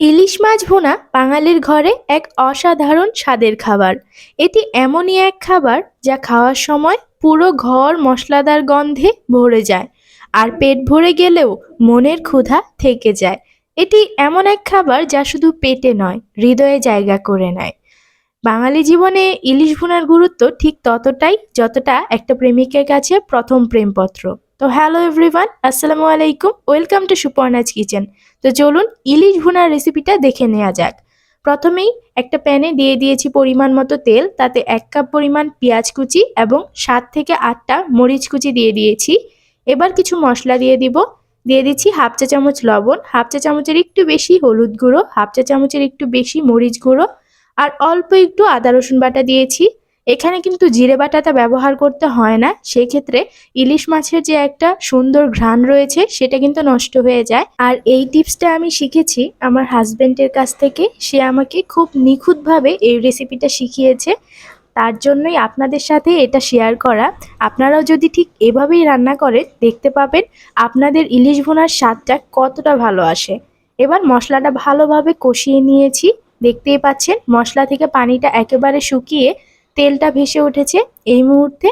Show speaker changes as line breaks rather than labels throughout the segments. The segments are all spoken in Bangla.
ইলিশ মাছ ভুনা বাঙালির ঘরে এক অসাধারণ স্বাদের খাবার। এটি এমনই এক খাবার যা খাওয়ার সময় পুরো ঘর মশলাদার গন্ধে ভরে যায় আর পেট ভরে গেলেও মনের ক্ষুধা থেকে যায়। এটি এমন এক খাবার যা শুধু পেটে নয়, হৃদয়ে জায়গা করে নেয়। বাঙালি জীবনে ইলিশ ভুনার গুরুত্ব ঠিক ততটাই যতটা একটা প্রেমিকের কাছে প্রথম প্রেমপত্র। তো হ্যালো এভরিওয়ান, আসসালামু আলাইকুম। Welcome to Suparna's kitchen. তো চলুন ইলিশ ভুনার রেসিপিটা দেখে নেওয়া যাক। প্রথমেই একটা প্যানে দিয়ে দিয়েছি পরিমাণ মতো তেল, তাতে এক কাপ পরিমাণ পেঁয়াজ কুচি এবং সাত থেকে আটটা মরিচ কুচি দিয়ে দিয়েছি। এবার কিছু মশলা দিয়ে দিব। দিয়ে দিচ্ছি হাফ চা চামচ লবণ, হাফ চা চামচের একটু বেশি হলুদ গুঁড়ো, হাফ চা চামচের একটু বেশি মরিচ গুঁড়ো, আর অল্প একটু আদা রসুন বাটা দিয়েছি। এখানে কিন্তু জিরে বাটাটা ব্যবহার করতে হয় না। সেক্ষেত্রে ইলিশ মাছের যে একটা সুন্দর ঘ্রাণ রয়েছে, সেটা কিন্তু নষ্ট হয়ে যায়। আর এই টিপসটা আমি শিখেছি আমার হাজবেন্ডের কাছ থেকে। সে আমাকে খুব নিখুঁতভাবে এই রেসিপিটা শিখিয়েছে। তার জন্যই আপনাদের সাথে এটা শেয়ার করা। আপনারাও যদি ঠিক এভাবেই রান্না করেন, দেখতে পাবেন আপনাদের ইলিশ ভোনার স্বাদটা কতটা ভালো আসে। এবার মশলাটা ভালোভাবে কষিয়ে নিয়েছি। দেখতেই পাচ্ছেন মশলা থেকে পানিটা একেবারে শুকিয়ে তেলটা ভেসে উঠেছে। এই মুহূর্তে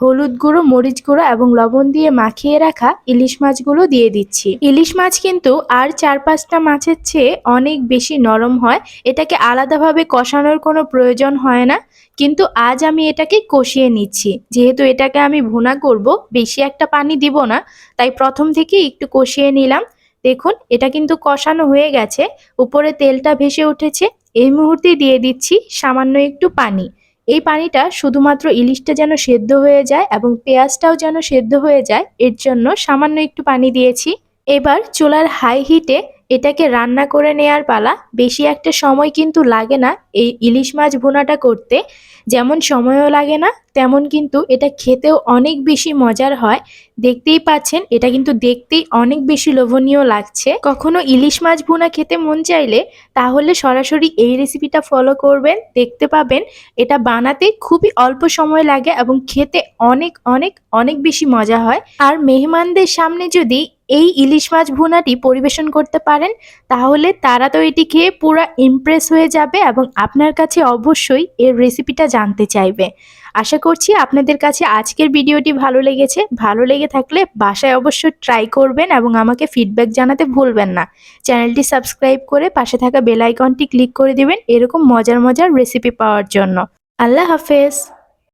হলুদ গুঁড়ো, মরিচ গুঁড়ো এবং লবণ দিয়ে মাখিয়ে রাখা ইলিশ মাছগুলো দিয়ে দিচ্ছি। ইলিশ মাছ কিন্তু আর চার পাঁচটা মাছের চেয়ে অনেক বেশি নরম হয়। এটাকে আলাদাভাবে কষানোর কোনো প্রয়োজন হয় না। কিন্তু আজ আমি এটাকে কষিয়ে নিচ্ছি। যেহেতু এটাকে আমি ভুনা করব, বেশি একটা পানি দিব না। তাই প্রথম থেকে একটু কষিয়ে নিলাম। দেখুন, এটা কিন্তু কষানো হয়ে গেছে। উপরে তেলটা ভেসে উঠেছে। এই মুহূর্তে দিয়ে দিচ্ছি সামান্য একটু পানি। এই পানিটা শুধুমাত্র ইলিশটা যেন সেদ্ধ হয়ে যায় এবং পেঁয়াজটাও যেন সেদ্ধ হয়ে যায়, এর জন্য সামান্য একটু পানি দিয়েছি। এবার চুলার হাই হিটে এটাকে রান্না করে নেয়ার পালা। বেশি একটা সময় কিন্তু লাগে না এই ইলিশ মাছ ভুনাটা করতে। যেমন সময়ও লাগে না, তেমন কিন্তু এটা খেতেও অনেক বেশি মজার হয়। দেখতেই পাচ্ছেন, এটা কিন্তু দেখতেই অনেক বেশি লোভনীয় লাগছে। কখনো ইলিশ মাছ ভুনা খেতে মন চাইলে তাহলে সরাসরি এই রেসিপিটা ফলো করবেন, দেখতে পাবেন। এটা বানাতে খুবই অল্প সময় লাগে এবং খেতে অনেক অনেক অনেক বেশি মজা হয়। আর মেহমানদের সামনে যদি এই ইলিশ মাছ ভুনাটি পরিবেশন করতে পারেন, তাহলে তারা তো এটি খেয়ে পুরো ইমপ্রেস হয়ে যাবে এবং আপনার কাছে অবশ্যই এর রেসিপিটা জানতে চাইবে। আশা করছি আপনাদের কাছে আজকের ভিডিওটি ভালো লেগেছে। ভালো লেগে থাকলে বাসায় অবশ্যই ট্রাই করবেন এবং আমাকে ফিডব্যাক জানাতে ভুলবেন না। চ্যানেলটি সাবস্ক্রাইব করে পাশে থাকা বেল আইকনটি ক্লিক করে দিবেন, এরকম মজার মজার রেসিপি পাওয়ার জন্য। আল্লাহ হাফেজ।